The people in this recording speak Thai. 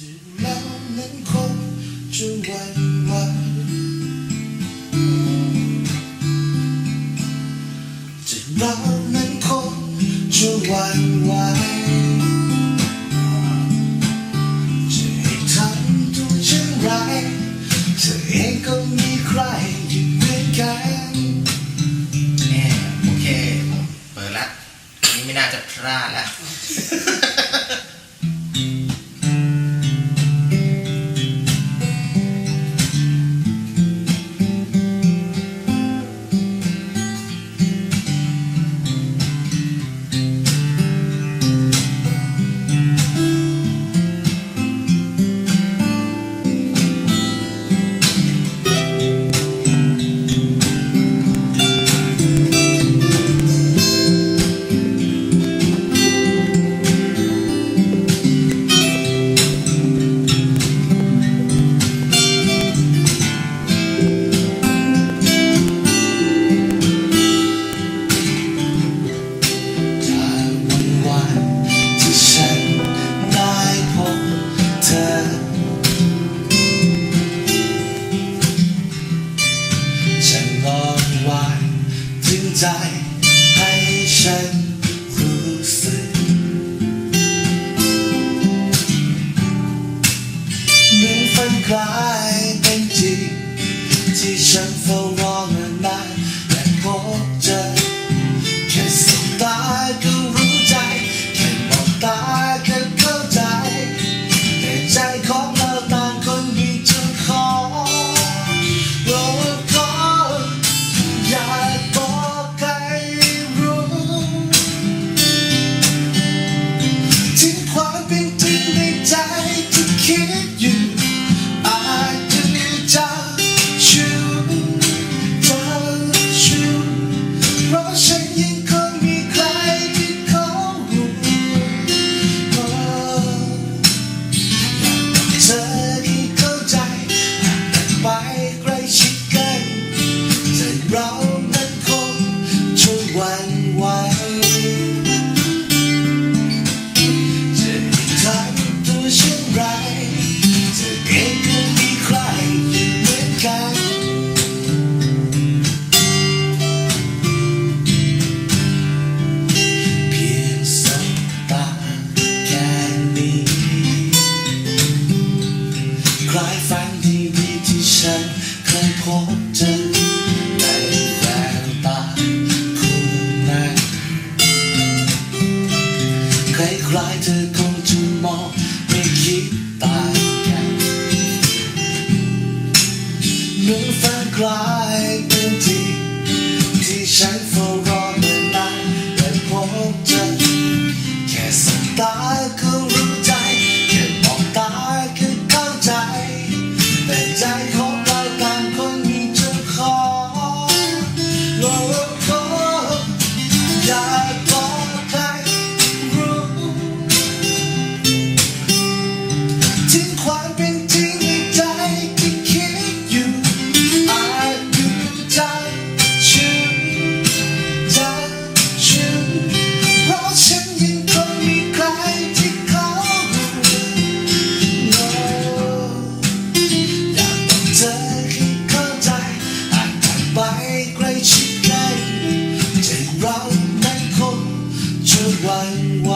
น้ำนั้จะวันไหวจินั้นจะวันไหวจะทำตัเช่นไรเธอเองก็มีใครอยู่ด้วยนแน่โอเค เปิดละนี่ไม่น่าจะพลาดละ ใจให้ฉันรู้สึกเหมือนฝันกลายเป็นจริงที่ฉันเฝ้ารอ for วันไหว